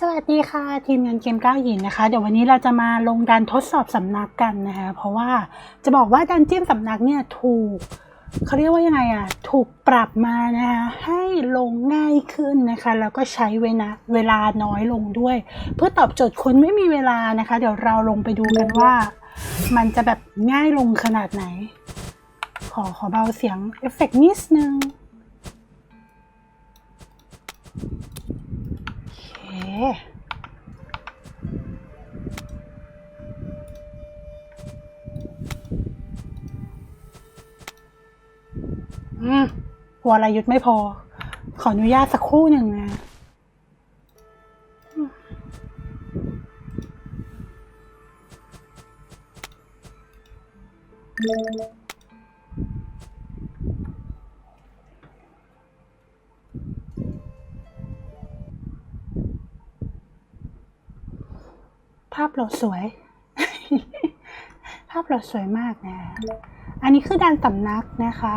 สวัสดีค่ะ ทีมงานเกมก้าวหยินนะคะ เดี๋ยววันนี้เราจะมาลงดันทดสอบสำนักกันนะคะ เพราะว่าจะบอกว่าดันเจียนสำนักเนี่ยถูกเขาเรียกว่ายังไงอะถูกปรับมานะคะให้ลงง่ายขึ้นนะคะ แล้วก็ใช้เวลาเวลาน้อยลงด้วย เพื่อตอบโจทย์คนไม่มีเวลานะคะ เดี๋ยวเราลงไปดูกันว่า มันจะแบบง่ายลงขนาดไหน ขอขอเบาเสียงเอฟเฟกต์นิดนึง โอเคอืมวรยุทธ์ไม่พอ ขออนุญาตสักครู่หนึ่งนะอืม ภาพเราสวย ภาพเราสวยมากนะ อันนี้คือดานสำนักนะคะ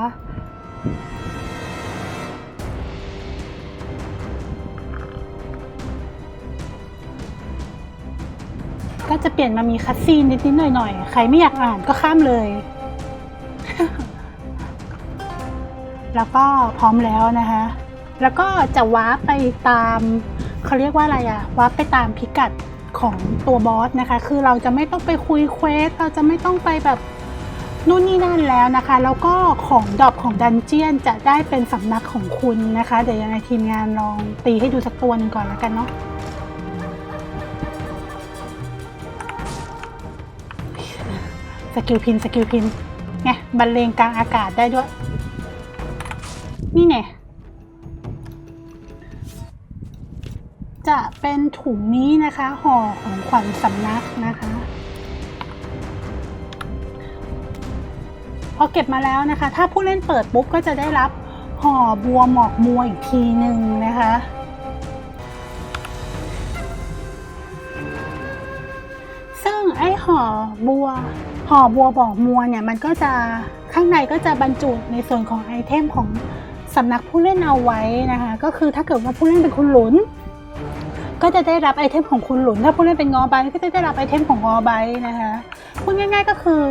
ก็จะเปลี่ยนมามีคัดซีนนิดๆหน่อยๆ ใครไม่อยากอ่านก็ข้ามเลย แล้วก็พร้อมแล้วนะคะแล้วก็จะวาร์ปไปตามเขาเรียกว่าอะไรอะวาร์ปไปตามพิกัด ของตัวบอสนะคะ คือเราจะไม่ต้องไปคุยเควสเราจะไม่ต้องไปแบบนู่นนี่นั่นแล้วนะคะ แล้วก็ของดอปของดันเจียนจะได้เป็นสำนักของคุณนะคะ เดี๋ยวยังไงทีมงานลองตีให้ดูสักตัวหนึ่งก่อนแล้วกันเนาะสกิลพินสกิลพินไงบรรเลงกลางอากาศได้ด้วย นี่ไง จะเป็นถุงนี้นะคะห่อของขวัญสำนักนะคะพอเก็บมาแล้วนะคะ ถ้าผู้เล่นเปิดปุ๊บก็จะได้รับห่อบัวหมอกมัวอีกทีหนึ่งนะคะ ซึ่งไอ้ห่อบัวห่อบัวบอกมัวเนี่ยมันก็จะข้างในก็จะบรรจุในส่วนของไอเทมของสำนักผู้เล่นเอาไว้นะคะ ก็คือถ้าเกิดว่าผู้เล่นเป็นคุณหลุน ก็จะได้รับไอเทมของคุณหลุน ถ้าผู้เล่นเป็นงอไบก็จะได้รับไอเทมของงอไบนะคะพูดง่ายๆก็คือ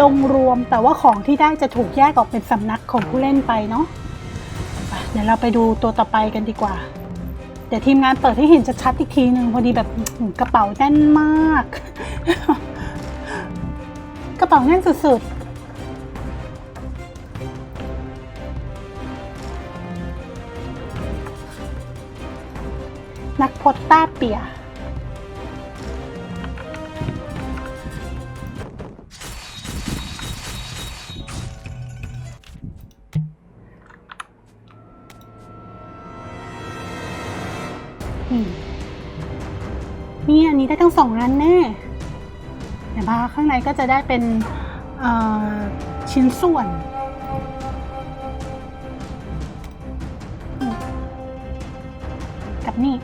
ลงรวมแต่ว่าของที่ได้จะถูกแยกออกเป็นสำนักของผู้เล่นไปเนาะเดี๋ยวเราไปดูตัวต่อไปกันดีกว่า เดี๋ยวทีมงานเปิดให้เห็นชัดๆอีกทีหนึ่งพอดีแบบกระเป๋าแน่นมาก กระเป๋าแน่นสุดๆ นักพจต้าเปีย นี่นี่อันนี้ได้ทั้งสองอันแน่แต่ว่าข้างในก็จะได้เป็นชิ้นส่วนกับนี่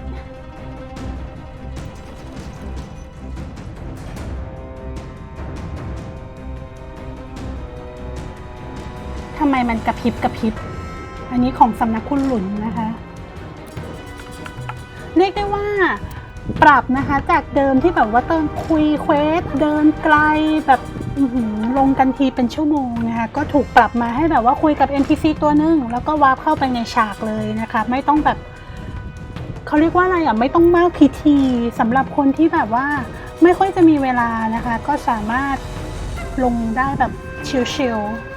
ำไมมันกระพริบกระพริบ อันนี้ของสำนักคุณหลุนนะคะ เรียกได้ว่าปรับนะคะจากเดิมที่แบบว่าเติมคุยเควสเดินไกลแบบลงกันทีเป็นชั่วโมงนะคะก็ถูกปรับมาให้แบบว่าคุยกับ NPC ตัวหนึง แล้วก็วาร์ปเข้าไปในฉากเลยนะคะ ไม่ต้องแบบเขาเรียกว่าอะไรอะไม่ต้องมากพิธีสำหรับคนที่แบบว่าไม่ค่อยจะมีเวลานะคะ ก็สามารถลงได้แบบชิลๆ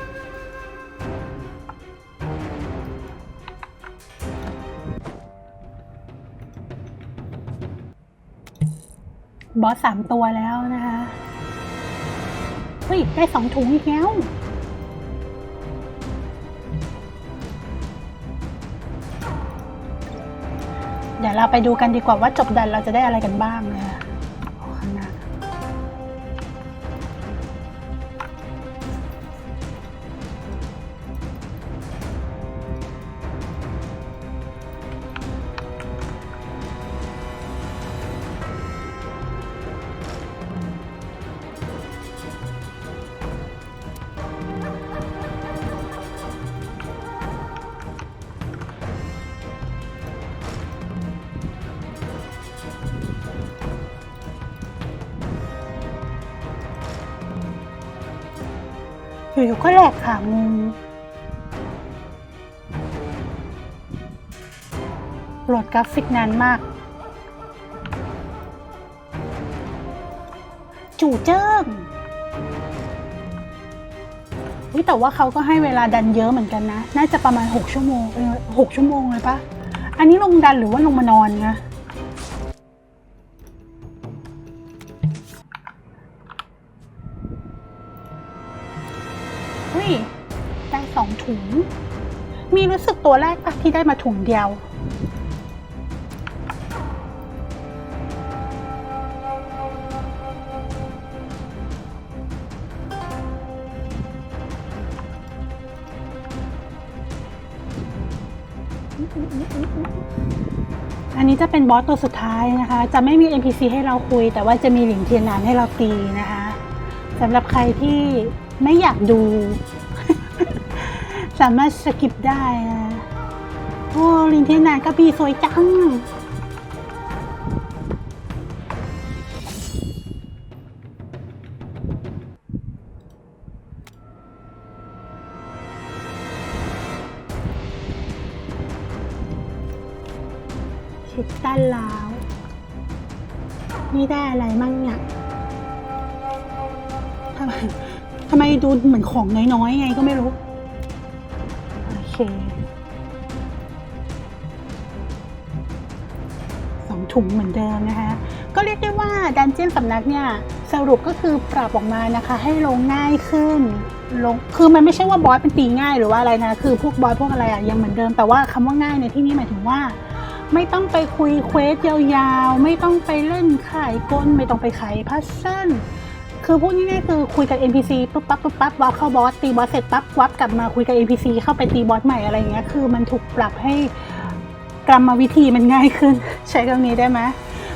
บอสสามตัวแล้วนะคะเฮ้ยได้สองถุงอีกแล้วเดี๋ยวเราไปดูกันดีกว่าว่าจบดันเราจะได้อะไรกันบ้างนะคะ อยู่ๆก็แหลกค่ะงงโหลดกราฟิกนานมาก จู่เจิ้งแต่ว่าเขาก็ให้เวลาดันเยอะเหมือนกันนะ น่าจะประมาณ 6 ชั่วโมงเออหกชั่วโมงเลยปะอันนี้ลงดันหรือว่าลงมานอนนะ ได้สองถุง มีรู้สึกตัวแรกปะที่ได้มาถุงเดียว อันนี้จะเป็นบอสตัวสุดท้ายนะคะ จะไม่มี NPC ให้เราคุย แต่ว่าจะมีหลิงเทียนนานให้เราตีนะคะ สำหรับใครที่ไม่อยากดู สามารถสกิปได้นะโอ้ลิงเทนานก็บีสวยจังคิดตันแล้วนี่ได้อะไรมั่งเนี่ย ทำไมทำไมดูเหมือนของน้อยๆไงก็ไม่รู้ โอเคสองถุงเหมือนเดิมนะคะ ก็เรียกได้ว่าดันเจียนสำนักเนี่ย สรุปก็คือปรับออกมานะคะ ให้ลงง่ายขึ้นลงคือมันไม่ใช่ว่าบอสเป็นตีง่ายหรือว่าอะไรนะ คือพวกบอสพวกอะไรอะยังเหมือนเดิมแต่ว่าคำว่าง่ายในที่นี้หมายถึงว่า ไม่ต้องไปคุยเควสยาวๆ ไม่ต้องไปเล่นขายกลไม่ต้องไปขายพัซเซิล คือพูดง่ายๆคือคุยกับ NPC ปุ๊บปั๊บปุ๊บปั๊บวับเข้าบอสตีบอสเสร็จปั๊บวับกลับมาคุยกับ NPC เข้าไปตีบอสใหม่อะไรอย่างเงี้ยคือมันถูกปรับให้กรรมวิธีมันง่ายขึ้น ใช้คำนี้ได้ไหม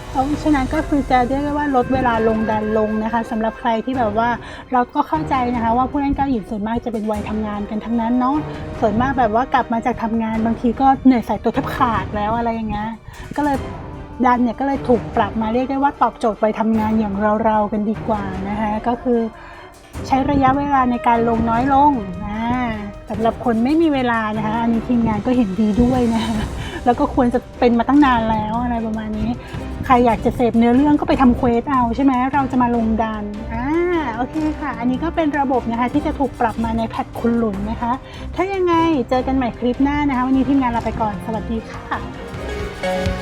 เพราะฉะนั้นก็คือจะเรียกได้ว่าลดเวลาลงดันลงนะคะสำหรับใครที่แบบว่าเราก็เข้าใจนะคะว่าผู้เล่นเก้าหญิงส่วนมากจะเป็นวัยทำงานกันทั้งนั้นเนาะส่วนมากแบบว่ากลับมาจากทำงานบางทีก็เหนื่อยสายตัวแทบขาดแล้วอะไรอย่างเงี้ยก็เลย ดันเนี่ยก็เลยถูกปรับมาเรียกได้ว่าตอบโจทย์ไปทำงานอย่างเราๆกันดีกว่านะคะก็คือใช้ระยะเวลาในการลงน้อยลงอ่าสำหรับคนไม่มีเวลานะคะอันนี้ทีมงานก็เห็นดีด้วยนะคะแล้วก็ควรจะเป็นมาตั้งนานแล้วอะไรประมาณนี้ ใครอยากจะเสพเนื้อเรื่องก็ไปทำเควสเอาใช่ไหมเราจะมาลงดันอ่าโอเคค่ะ อันนี้ก็เป็นระบบนะคะที่จะถูกปรับมาในแพทคุณหลุนนะคะ ถ้ายังไงเจอกันใหม่คลิปหน้านะคะ วันนี้ทีมงานลาไปก่อนสวัสดีค่ะ